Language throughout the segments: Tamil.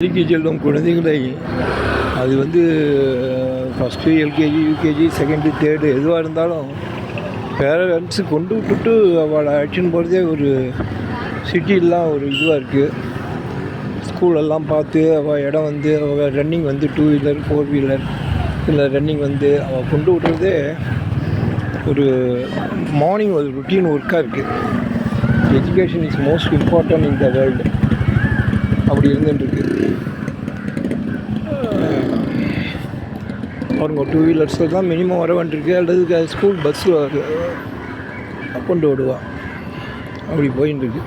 பள்ளிக்கு செல்லும் குழந்தைகளை அது வந்து first LKG UKG second third எதுவாக இருந்தாலும் பேரண்ட்ஸு கொண்டு விட்டுட்டு அவளை அழைச்சின்னு போகிறதே ஒரு சிட்டிலாம் ஒரு இதுவாக இருக்குது ஸ்கூலெல்லாம் பார்த்து அவள் இடம் வந்து அவள் ரன்னிங் வந்து டூ வீலர் ஃபோர் வீலர் இல்லை ரன்னிங் வந்து அவள் கொண்டு விட்றதே ஒரு மார்னிங் ஒரு ருட்டீன் ஒர்க்காக இருக்குது education is most important in the world அப்படி இருந்துட்டுருக்கு. பாருங்க டூ வீலர்ஸில் தான் மினிமம் வர வேண்டியிருக்கு அல்லது ஸ்கூல் பஸ்ஸில் கொண்டு விடுவா அப்படி போயின்னு இருக்கு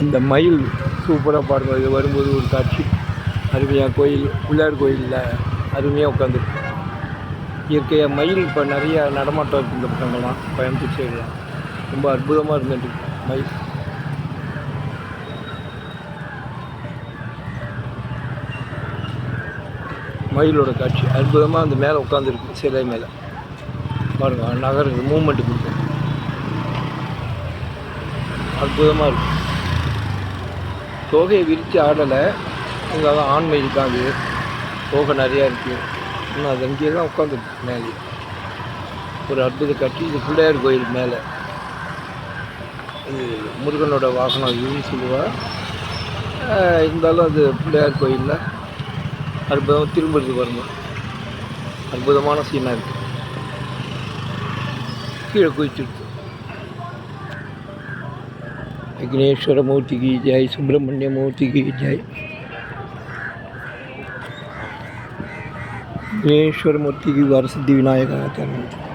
அந்த மயில் சூப்பராக பாருங்க இது வரும்போது ஒரு காட்சி. அருமையாக கோயில் பிள்ளையார் கோயிலில் அருமையாக உட்காந்துருக்கு இயற்கையாக மயில் இப்போ நிறைய நடமாட்டம் இருக்குது இந்த பக்கங்கள்லாம் கோயம்புத்தூர் சைடெலாம் ரொம்ப அற்புதமாக இருந்துட்டு மயில். மயிலோட காட்சி. அற்புதமாக அந்த மேலே உட்காந்துருக்கு சிலை மேலே. பாருங்க நகருக்கு மூமெண்ட் கொடுக்கும். அற்புதமாக இருக்கும் தோகையை விரித்து ஆடலை. அங்கே தான் ஆண் மயில் தான் அது தோகை நிறையா இருக்குது இன்னும் அது அங்கேயே தான் உட்காந்துருக்கு மேலே. ஒரு அற்புத காட்சி இது பிள்ளையார் கோயில் மேலே. இது முருகனோட வாகனம் இதுன்னு சொல்லுவாள் இருந்தாலும் அது பிள்ளையார் கோயிலில். அற்புதமாக திரும்புறது வரணும் அற்புதமான சீனாக இருக்குது கீழே குதிச்சிருக்கு. விக்னேஸ்வர மூர்த்திக்கு ஜெய் சுப்பிரமணிய மூர்த்திக்கு ஜெய். விக்னேஸ்வர மூர்த்திக்கு வரசித்தி விநாயகா தரணும்